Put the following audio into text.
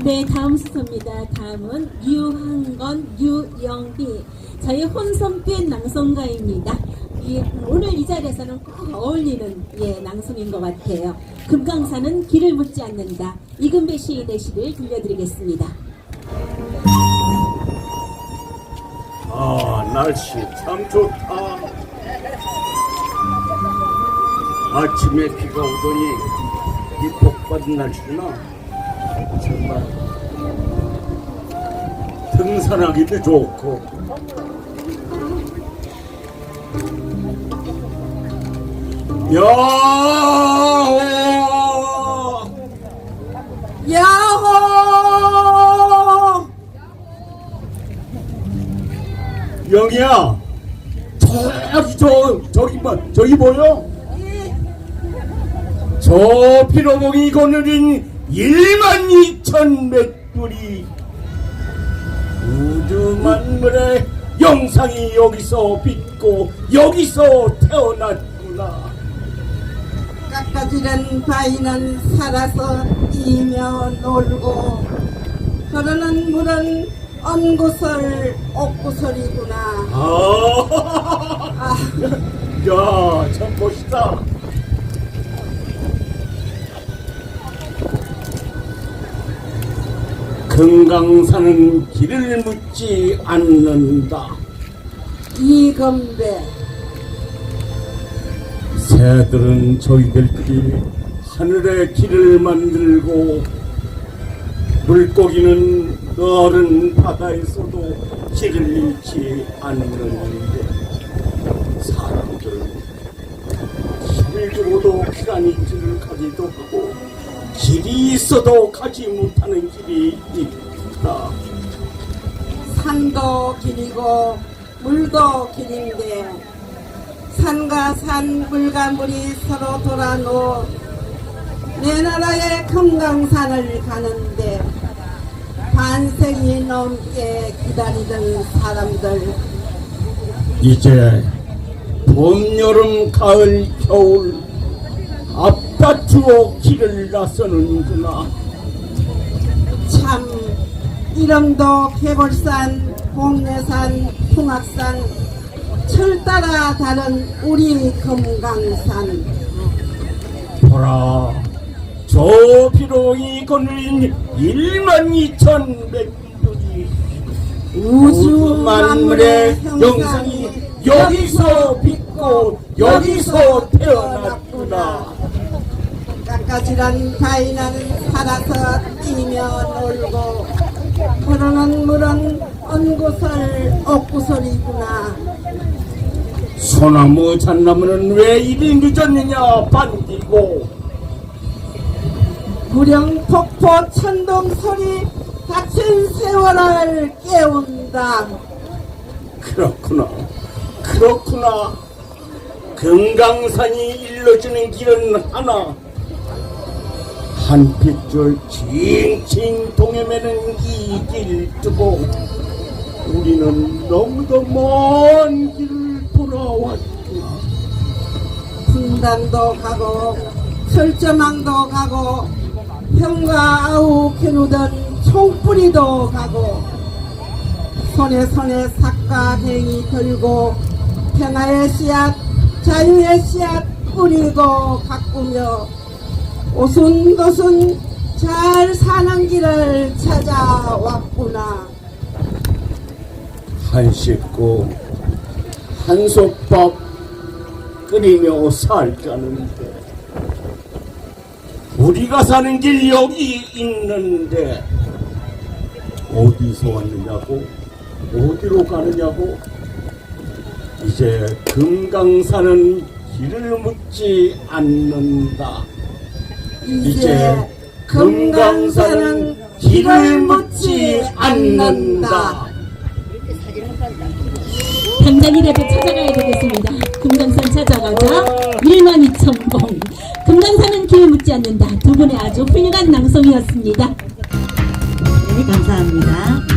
네, 다음 수서입니다. 다음은 유한건, 유영희. 저희 혼성된 낭송가입니다. 이, 오늘 이 자리에서는 꼭 어울리는 예, 낭송인 것 같아요. 금강산은 길을 묻지 않는다. 이금배 시인의 시를 들려드리겠습니다. 아, 날씨 참 좋다. 아침에 비가 오더니 이 복받은 날씨구나. 정말 등산하기도 좋고. 야호! 야호! 영희야, 저기 저 저기 뭐 저기 보여? 저 피로봉이 거느린 1만 2천 맷돌이 우주 만물의 영상이 여기서 빛고 여기서 태어났구나. 깎아지른 바위는 살아서 뛰며 놀고 흐르는 물은 언구설 옥구설이구나 아, 아, 야, 참 멋있다. 금강산은 길을 묻지 않는다. 이건배 새들은 저희들끼리 하늘에 길을 만들고 물고기는 넓은 바다에서도 길을 잃지 않는데 사람들은 길을 주고도 피라니 길을 가기도 하고 길이 있어도 가지 못하는 길이 있다. 산도 길이고 물도 길인데 산과 산 물과 물이 서로 돌아놓 내 나라의 금강산을 가는데 반생이 넘게 기다리던 사람들 이제 봄, 여름, 가을, 겨울 아 파트로 길을 나서는구나. 참 이름도 개골산, 공내산, 풍악산 철 따라 다른 우리 금강산 보라, 저 비로이 거느린 1만 2천 백돌이 우주 만물의 영상이 여기서 빛고 여기서 태어났구나. 깎아지란 바위는 살아서 뛰며 놀고 흐르는 물은 언구설 옥구설이구나. 소나무 잣나무는 왜 이리 늦었느냐 반기고. 구령 폭포 천둥 소리 닥친 세월을 깨운다. 그렇구나 그렇구나. 금강산이 일러주는 길은 하나 한 핏줄 칭칭 동해매는 이길 두고 우리는 너무도 먼 길을 돌아왔구나 분당도 가고 철저망도 가고 형과 아우 겨누던 총뿌리도 가고 손에 손에 삭과 뱅이 들고 평화의 씨앗 자유의 씨앗 뿌리고 가꾸며 오순도순 잘 사는 길을 찾아왔구나. 한 식구 한솥밥 끓이며 살자는데 우리가 사는 길 여기 있는데 어디서 왔느냐고? 어디로 가느냐고? 이제 금강산은 길을 묻지 않는다 이제 금강산은 길을 묻지 않는다. 당장이라도 찾아가야 되겠습니다. 금강산 찾아가자 1만 2천 봉. 금강산은 길 묻지 않는다. 두 분의 아주 훌륭한 낭송이었습니다. 네, 감사합니다.